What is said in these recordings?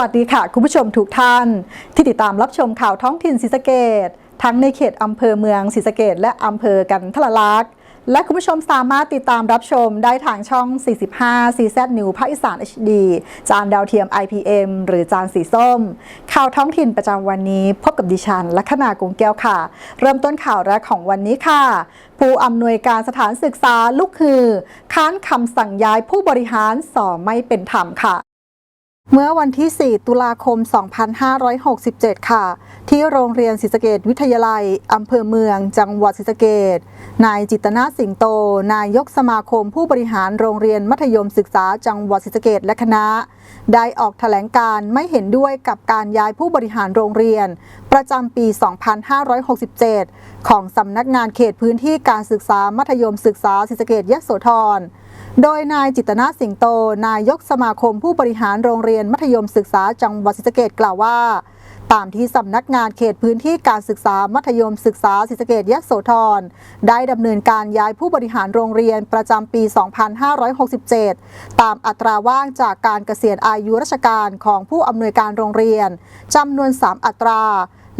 วัสดีค่ะ คุณผู้ชมทุกท่าน ที่ติดตามรับชมข่าวท้องถิ่นศรีสะเกดทั้งในเขตอำเภอเมืองศรีสะเกดและอำเภอกันทรลักษณ์และคุณผู้ชมสามารถติดตามรับชมได้ทางช่อง 45 CZ New ภาคอีสาน HD จานดาวเทียม IPM หรือจานสีส้ม ข่าวท้องถิ่นประจำวันนี้ พบกับดิฉันลัคนากรุงแก้วค่ะ เริ่มต้นข่าวแรกของวันนี้ค่ะ ผู้อำนวยการสถานศึกษาลูกคือ ค้านคำสั่งย้ายผู้บริหารสอไม่เป็นธรรมค่ะ เมื่อวันที่ 4 ตุลาคม 2567 ค่ะ ที่โรงเรียนศรีสเกดวิทยาลัย อำเภอเมือง จังหวัดศรีสเกดนายจิตนาสิงโต นายกสมาคมผู้บริหารโรงเรียนมัธยมศึกษาจังหวัดศรีสเกดและคณะ ได้ออกแถลงการไม่เห็นด้วยกับการย้ายผู้บริหารโรงเรียน ประจำปี 2567 ของสำนักงานเขตพื้นที่การศึกษามัธยมศึกษาศรีสเกดยโสธร โดยนายจิตนาสิงโต นายกสมาคมผู้บริหารโรงเรียนมัธยมศึกษาจังหวัดศรีสะเกดกล่าวว่า ตามที่สำนักงานเขตพื้นที่การศึกษามัธยมศึกษาศรีสะเกดยโสธรได้ดำเนินการย้ายผู้บริหารโรงเรียนประจำปี 2567 ตามอัตราว่างจากการเกษียณอายุราชการของผู้อำนวยการโรงเรียนจำนวน 3 อัตรา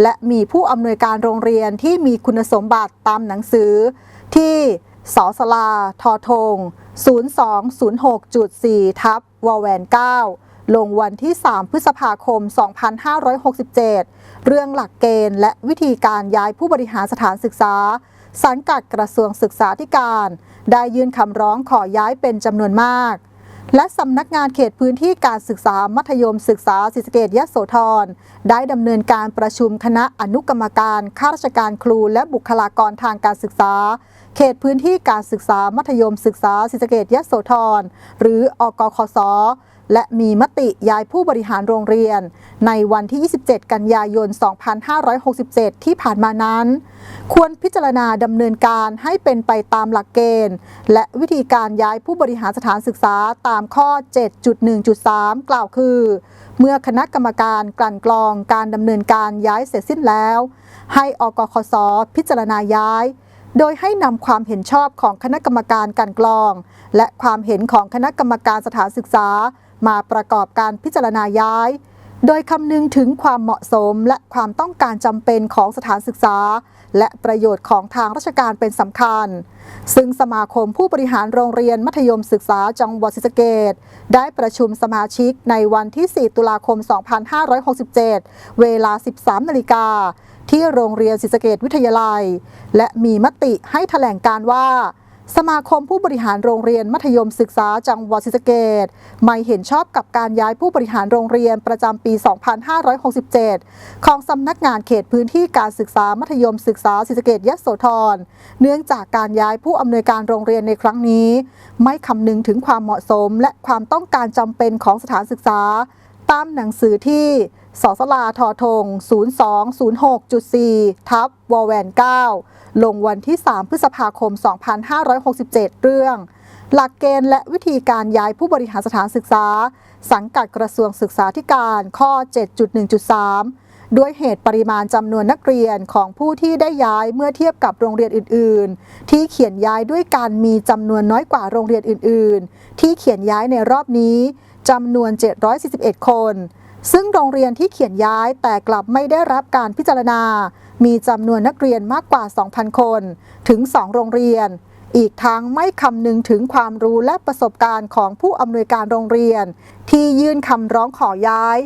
และมีผู้อำนวยการโรงเรียนที่มีคุณสมบัติตามหนังสือที่ สสลา ทอทง 0206.4 ทับวแหวน 9 ลงวันที่ 3 พฤษภาคม 2567 เรื่องหลักเกณฑ์และวิธีการย้ายผู้บริหารสถานศึกษา สังกัดกระทรวงศึกษาธิการ ได้ยื่นคำร้องขอย้ายเป็นจำนวนมาก และสำนักงานเขตพื้นที่การศึกษามัธยมศึกษาศิสเกตยโสธร ได้ดำเนินการประชุมคณะอนุกรรมการข้าราชการครูและบุคลากรทางการศึกษา เขตพื้นที่การศึกษามัธยมศึกษาศิสเกตยโสธร หรืออกคส และมีมติย้ายผู้บริหารโรงเรียน ในวันที่ 27 กันยายน 2567 ที่ผ่านมานั้น ควรพิจารณาดำเนินการให้เป็นไปตามหลักเกณฑ์ และวิธีการย้ายผู้บริหารสถานศึกษาตามข้อ 7.1.3 กล่าวคือ เมื่อคณะกรรมการกลั่นกรองการดำเนินการย้ายเสร็จสิ้นแล้ว ให้อกคสพิจารณาย้ายโดยให้นำความเห็นชอบของคณะกรรมการกลันกรอง และความเห็นของคณะกรรมการสถานศึกษา มาประกอบการพิจารณาย้าย โดยคำนึงถึงความเหมาะสมและความต้องการจำเป็นของสถานศึกษา และประโยชน์ของทางราชการเป็นสำคัญ ซึ่งสมาคมผู้บริหารโรงเรียนมัธยมศึกษาจังหวัดศรีสะเกดได้ประชุมสมาชิกในวันที่ 4 ตุลาคม 2567 เวลา 13 นาฬิกาที่โรงเรียนศรีสะเกดวิทยาลัย และมีมติให้แถลงการว่า สมาคมผู้บริหารโรงเรียนมัธยมศึกษาจังหวัดศรีสะเกดไม่เห็นชอบกับการย้ายผู้บริหารโรงเรียนประจำปี 2567 ของสำนักงานเขตพื้นที่การศึกษามัธยมศึกษาศรีสะเกดยโสธร เนื่องจากการย้ายผู้อำนวยการโรงเรียนในครั้งนี้ ไม่คำนึงถึงความเหมาะสม และความต้องการจำเป็นของสถานศึกษา ตามหนังสือที่ สสลาทอทง 0206.4 ทับวแวน 9 ลงวันที่ 3 พฤษภาคม 2567 เรื่อง หลักเกณฑ์และวิธีการย้ายผู้บริหารสถานศึกษา สังกัดกระทรวงศึกษาธิการข้อ 7.1.3 ด้วยเหตุปริมาณจำนวนนักเรียนของผู้ที่ได้ย้ายเมื่อเทียบกับโรงเรียนอื่น ๆ ที่เขียนย้ายด้วยการมีจำนวนน้อยกว่าโรงเรียนอื่น ๆ ที่เขียนย้ายในรอบนี้จำนวน 741 คน ซึ่งโรงเรียนที่เขียนย้ายแต่กลับไม่ได้รับการพิจารณา มีจำนวนนักเรียนมากกว่า 2,000 คน ถึง 2 โรงเรียน อีกทั้งไม่คำนึงถึงความรู้และประสบการณ์ของผู้อำนวยการโรงเรียน ที่ยื่นคำร้องขอย้าย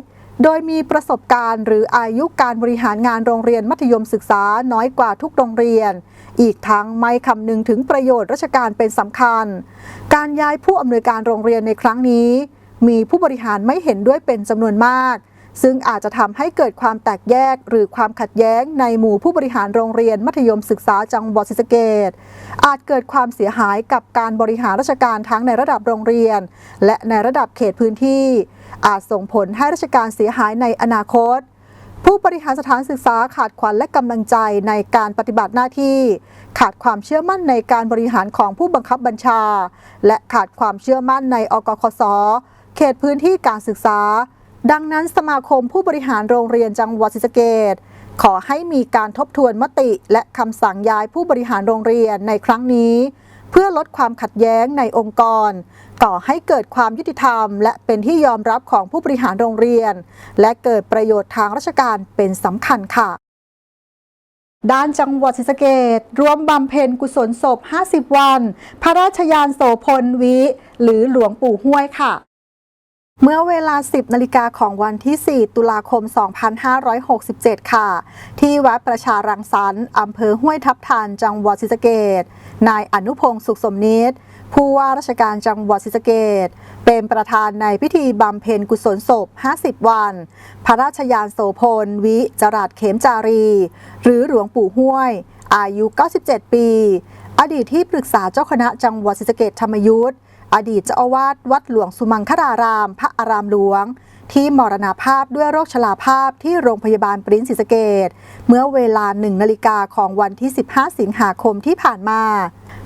โดยมีประสบการณ์ หรืออายุการบริหารงานโรงเรียนมัธยมศึกษาน้อยกว่าทุกโรงเรียน อีกทั้งไม่คำนึงถึงประโยชน์ราชการเป็นสำคัญ การย้ายผู้อำนวยการโรงเรียนในครั้งนี้ มีผู้บริหารไม่เห็นด้วยเป็นจำนวนมาก ซึ่งอาจจะทำให้เกิดความแตกแยกหรือความขัดแย้งในหมู่ผู้บริหารโรงเรียนมัธยมศึกษาจังหวัดศรีสะเกษอาจเกิดความเสียหายกับการบริหารราชการทั้งในระดับโรงเรียน และในระดับเขตพื้นที่ อาจส่งผลให้ราชการเสียหายในอนาคตผู้บริหารสถานศึกษาขาดขวัญและกำลังใจในการปฏิบัติหน้าที่ ขาดความเชื่อมั่นในการบริหารของผู้บังคับบัญชา และขาดความเชื่อมั่นในอกคส เขตพื้นที่การศึกษา ดังนั้นสมาคมผู้บริหารโรงเรียนจังหวัดศรีสะเกษขอให้มีการทบทวนมติและคำสั่งย้ายผู้บริหารโรงเรียนในครั้งนี้ เพื่อลดความขัดแย้งในองค์กร ก่อให้เกิดความยุติธรรม และเป็นที่ยอมรับของผู้บริหารโรงเรียน และเกิดประโยชน์ทางราชการเป็นสำคัญค่ะด้านจังหวัดศรีสะเกษรวมบำเพ็ญกุศลศพ 50 วัน พระราชยานโสพลวิ หรือหลวงปู่ห้วยค่ะ เมื่อเวลา 10 นาฬิกาของวันที่ 4 ตุลาคม 2567 ค่ะ ที่วัดประชารังสรรค์อำเภอห้วยทับทันจังหวัดศรีสะเกษนายอนุพงศ์สุขสมนิตผู้ว่าราชการจังหวัดศรีสะเกษเป็นประธานในพิธีบำเพ็ญกุศลศพ 50 วัน พระราชยานโสพล วิจรัสเขมจารี หรือหลวงปู่ห้วย อายุ 97 ปี อดีตที่ปรึกษาเจ้าคณะจังหวัดศรีสะเกษธรรมยุทธ อดีตเจ้าอาวาสวัดหลวงสุมังคาราราม พระอารามหลวง ที่มรณาภาพด้วยโรคชราภาพที่โรงพยาบาลปริ้นศรีสเกต เมื่อเวลาหนึ่งนาฬิกาของวันที่ 15 สิงหาคมที่ผ่านมา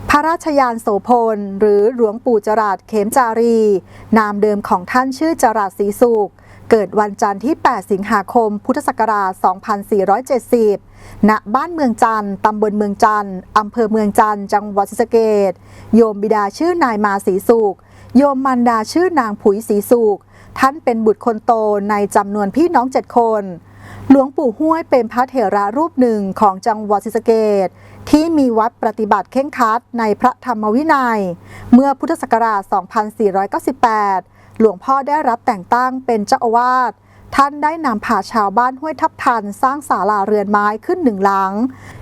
พระราชยานโสพล หรือหลวงปู่จรัสเขมจารี นามเดิมของท่านชื่อจรัสศรีสุข เกิดวันจันทร์ที่ 8 สิงหาคม พุทธศักราช 2470 ณ บ้านเมืองจันทร์ตำบลเมืองจันทร์อำเภอเมืองจันทร์ จังหวัดศรีสะเกษโยมบิดาชื่อนายมาศรีสุข โยมมันดาชื่อนางผุยศรีสุข ท่านเป็นบุตรคนโตในจำนวนพี่น้องเจ็ดคน หลวงปู่ห้วยเป็นพระเถระรูปหนึ่งของจังหวัดศรีสะเกษที่มีวัดปฏิบัติเข่งครัดในพระธรรมวินัย เมื่อพุทธศักราช 2498 หลวงพ่อได้รับแต่งตั้งเป็นเจ้าอาวาสท่านได้นำพาชาวบ้านห้วยทับทัน สร้างศาลาเรือนไม้ขึ้นหนึ่งหลัง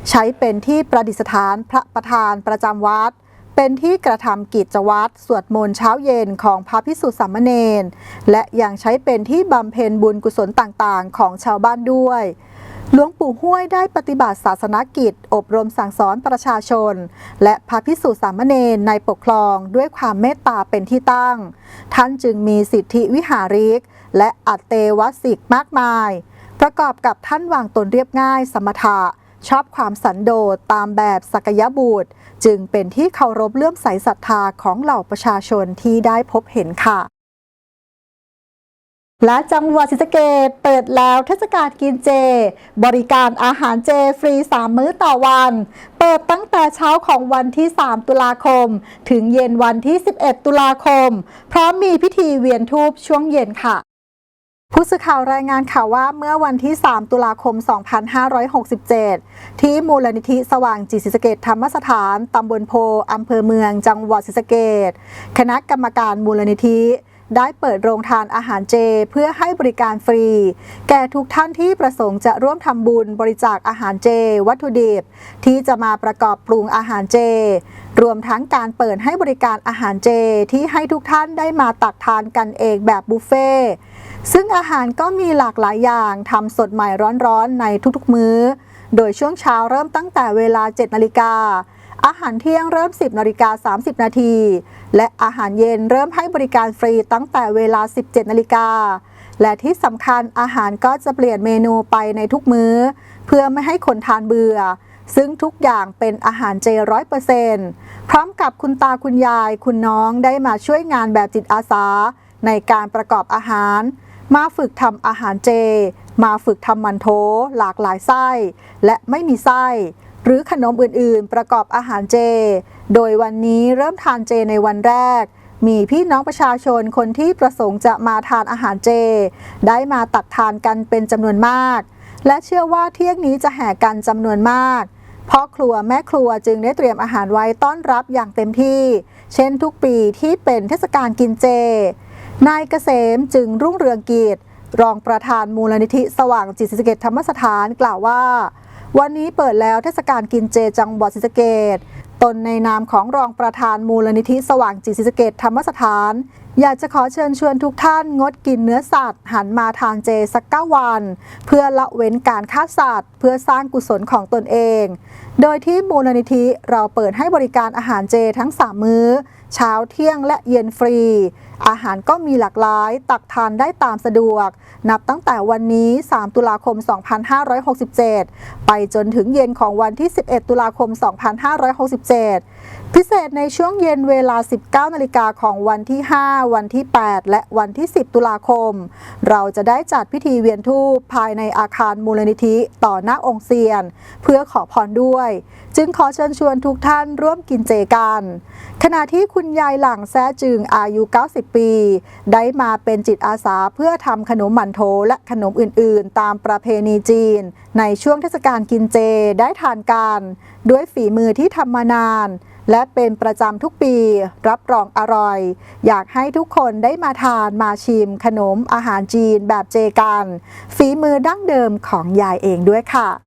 ใช้เป็นที่ประดิษฐานพระประธานประจำวัด เป็นที่กระทำกิจวัตรสวดมนต์เช้าเย็นของพระพิสุสามเณรและยังใช้เป็นที่บำเพ็ญบุญกุศลต่างๆ ของชาวบ้านด้วย หลวงปู่ห้วยได้ปฏิบัติศาสนกิจ อบรมสั่งสอนประชาชน และพระพิสุสามเณรในปกครองด้วยความเมตตาเป็นที่ตั้ง ท่านจึงมีสิทธิวิหาริก และอัตเตวสิกมากมาย ประกอบกับท่านวางตนเรียบง่ายสมถะ ชอบความสันโดษตามแบบสักยบุตร จึงเป็นที่เคารพเลื่อมใสศรัทธาของเหล่าประชาชนที่ได้พบเห็นค่ะ และจังหวัดศรีสะเกษเปิดแล้วเทศกาลกินเจ บริการอาหารเจฟรี 3 มื้อต่อวัน เปิดตั้งแต่เช้าของวันที่ 3 ตุลาคม ถึงเย็นวันที่ 11 ตุลาคม พร้อมมีพิธีเวียนทูปช่วงเย็นค่ะผู้สื่อข่าวรายงานข่าวว่าเมื่อวันที่ 3 ตุลาคม 2567 ที่มูลนิธิสว่างจิตศรีสเกษธรรมสถาน ตำบลโพอำเภอเมือง จังหวัดศรีสเกษคณะกรรมการมูลนิธิ ได้เปิดโรงทานอาหารเจ เพื่อให้บริการฟรี แก่ทุกท่านที่ประสงค์จะร่วมทำบุญบริจาคอาหารเจ วัตถุดิบ ที่จะมาประกอบปรุงอาหารเจ รวมทั้งการเปิดให้บริการอาหารเจที่ให้ทุกท่านได้มาตักทานกันเองแบบบุฟเฟ่ต์ซึ่งอาหารก็มีหลากหลายอย่างทำสดใหม่ร้อนๆในทุกๆมื้อ โดยช่วงเช้าเริ่มตั้งแต่เวลา 7 นาฬิกา อาหารเที่ยงเริ่ม 10นาฬิกา30 นาที และอาหารเย็นเริ่มให้บริการฟรีตั้งแต่เวลา 17นาฬิกา และที่สำคัญอาหารก็จะเปลี่ยนเมนูไปในทุกมื้อ เพื่อไม่ให้คนทานเบื่อ ซึ่งทุกอย่างเป็นอาหารเจร้อยเปอร์เซนต์พร้อมกับคุณตาคุณยาย คุณน้องได้มาช่วยงานแบบจิตอาสา ในการประกอบอาหาร มาฝึกทำอาหารเจ มาฝึกทำมันโถหลากหลายไส้ และไม่มีไส้ หรือขนมอื่นๆ ประกอบอาหารเจ โดยวันนี้เริ่มทานเจในวันแรก มีพี่น้องประชาชนคนที่ประสงค์จะมาทานอาหารเจ ได้มาตักทานกันเป็นจำนวนมาก และเชื่อว่าเที่ยงนี้จะแห่กันจำนวนมากพ่อครัวแม่ครัวจึงได้เตรียมอาหารไว้ต้อนรับอย่างเต็มที่ เช่นทุกปีที่เป็นเทศกาลกินเจ นายเกษมจึงรุ่งเรืองกิจรองประธานมูลนิธิสว่างจิตสเกษธรรมสถานกล่าวว่า วันนี้เปิดแล้วเทศกาลกินเจจังหวัดศรีสะเกดตนในนามของรองประธานมูลนิธิสว่างจิตศรีสะเกดธรรมสถาน อยากจะขอเชิญชวนทุกท่านงดกินเนื้อสัตว์ หันมาทานเจสักเก้าวัน เพื่อละเว้นการฆ่าสัตว์ เพื่อสร้างกุศลของตนเอง โดยที่มูลนิธิเราเปิดให้บริการอาหารเจทั้ง 3 มื้อ เช้าเที่ยงและเย็นฟรี อาหารก็มีหลากหลาย ตักทานได้ตามสะดวก นับตั้งแต่วันนี้ 3 ตุลาคม 2567 ไปจนถึงเย็นของวันที่ 11 ตุลาคม 2567 พิเศษในช่วงเย็นเวลา 19นาฬิกาของวันที่ 5 วันที่ 8 และวันที่ 10 ตุลาคม เราจะได้จัดพิธีเวียนธูปภายในอาคารมูลนิธิต่อหน้าองค์เซียน เพื่อขอพรด้วยจึงขอเชิญชวนทุกท่านร่วมกินเจกัน ขณะที่คุณยายหลังแซ่จึงอายุ 90 ปี ได้มาเป็นจิตอาสาเพื่อทำขนมหมั่นโถและขนมอื่นๆ ตามประเพณีจีน ในช่วงเทศกาลกินเจได้ทานกัน ด้วยฝีมือที่ทำมานาน และเป็นประจำทุกปี รับรองอร่อย อยากให้ทุกคนได้มาทานมาชิมขนมอาหารจีนแบบเจกัน ฝีมือดั้งเดิมของยายเองด้วยค่ะ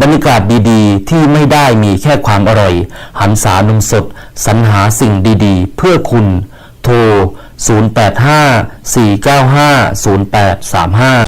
บรรยากาศดีๆ ที่ไม่ได้มีแค่ความอร่อย หันษานมสดสรรหาสิ่งดีๆ เพื่อคุณ โทร 085 495 0835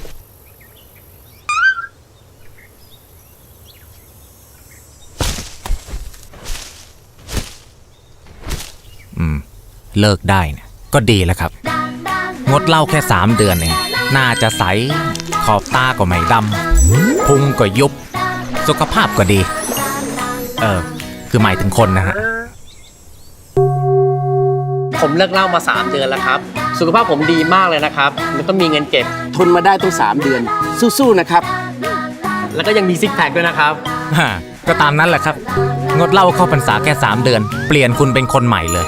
เลิกได้เนี่ยก็ดีแล้วครับ งดเหล้าแค่ 3 เดือนเองน่าจะใส ขอบตาก็ไม่ดำพุงก็ยุบ สุขภาพก็ดี เออ คือหมายถึงคนนะฮะ ผมเลิกเหล่ามา 3 เดือนแล้วครับ สุขภาพผมดีมากเลยนะครับ แล้วก็มีเงินเก็บ ทนมาได้ตั้งสามเดือน สู้ๆนะครับ แล้วก็ยังมีซิกแพคด้วยนะครับก็ตามนั้นแหละครับ งดเหล้าเข้าพรรษาแค่ 3 เดือน เปลี่ยนคุณเป็นคนใหม่เลย